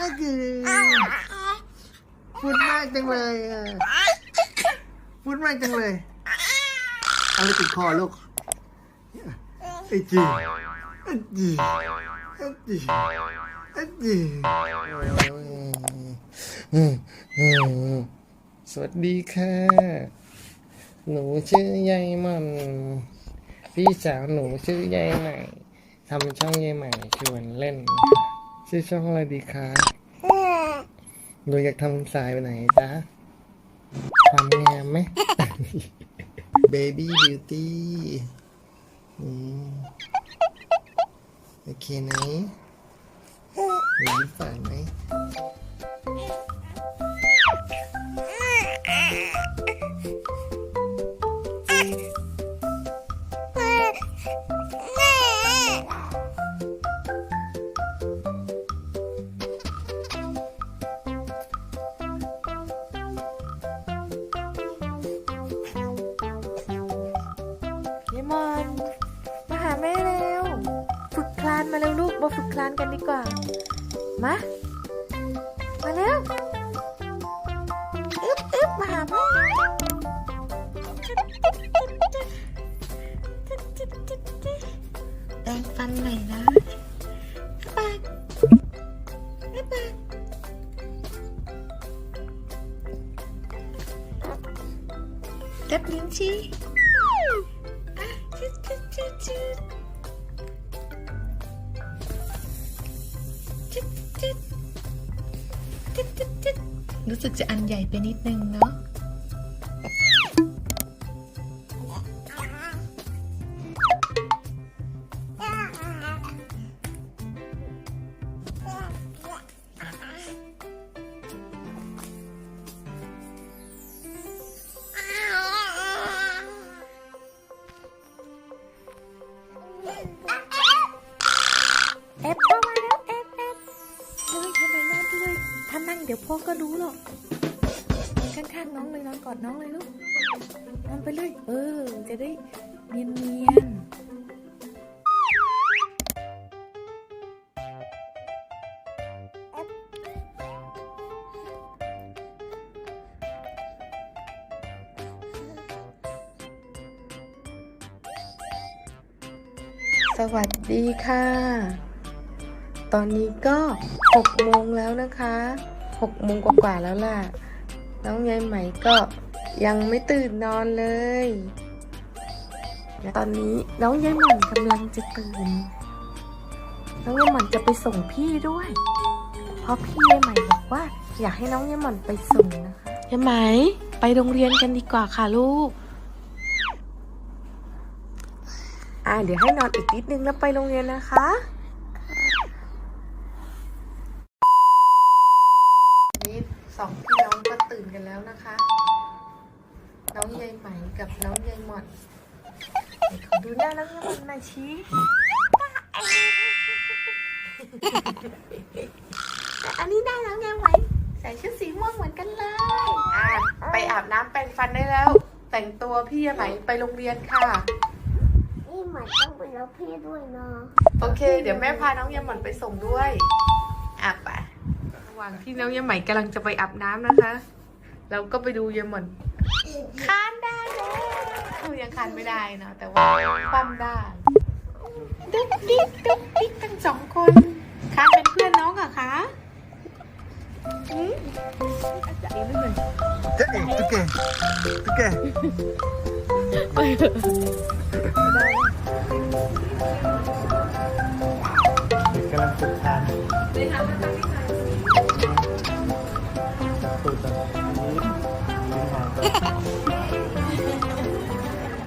ก็คือพูดมากจังเลยอะพูดมากจังเลย เอาไปติดคอลูก ไอ้จีไอ้จีไอ้จีไอ้จีสวัสดีค่ะ หนูชื่อยายมัน พี่สาวหนูชื่อยายใหม่ทำช่องยายใหม่ชวนเล่น ชื่อช่องอะไรดีคะหนูอยากทำสายไปไหนจ๊ะความงามไหม Baby Beauty อืม โอเคไหมหนูยิ้มฝันไหม มาฝึกคลานกันดีกว่า มา มาเร็วอึ๊บอึ๊บมาหาแม่แปรงฟันหน่อยนะปากปากเล็บลิ้นชี้จุดจุดจุดจุด จุดจุดจุดจุดจุดรู้สึกจะอันใหญ่ไปนิดนึงเนาะเอฟเข้ ดี๋ยวพ่อก็รู้หรอกข้างๆน้องเลยนอนกอดน้องเลยลูกนอนไปเลย เออ จะได้เนียนเนียนสวัสดีค่ะ ตอนนี้ก็หกโมงแล้วนะคะ หกโมงกว่าๆแล้วล่ะ น้องยายไหมก็ยังไม่ตื่นนอนเลยตอนนี้น้องยายหม่อนกำลังจะตื่น น้องยายหม่อนจะไปส่งพี่ด้วย เพราะพี่ยายไหมบอกว่า อยากให้น้องยายหม่อนไปส่งนะคะยายไหมไปโรงเรียนกันดีกว่าค่ะลูก อ่าเดี๋ยวให้นอนอีกนิดนึงแล้วไปโรงเรียนนะคะ นี่ สองพี่น้องก็ตื่นกันแล้วนะคะ น้องยายไหมกับน้องยายหม่อนไหนขอดูหน้าน้องยายหม่อนหน่อยชี้แต่อันนี้ได้น้องยายไหมใส่ชุดสีม่วงเหมือนกันเลยอะไปอาบน้ำแปรงฟันได้แล้ว แต่งตัวพี่ยายไหมไปโรงเรียนค่ะนี่หมายต้องไปรับพี่ด้วยนะโอเค เดี๋ยวแม่พาน้องยายหม่อนไปส่งด้วยอะไประ หว่างที่น้องยายไหมกำลังจะไปอาบน้ำนะคะ เราก็ไปดูยายหม่อนคานได้แล้วยังคานไม่ได้เนอะแต่ว่าปั้มได้ดุ๊กดิ๊กดุ๊กดิ๊กทั้งสองคนคานเป็นเพื่อนน้องเหรอะคะอืมอาจารย์นี่เลยเจ๊เอ๋ตุ๊กแกตุ๊กแกกำลังฝึกทานเลยทำมาทำนี่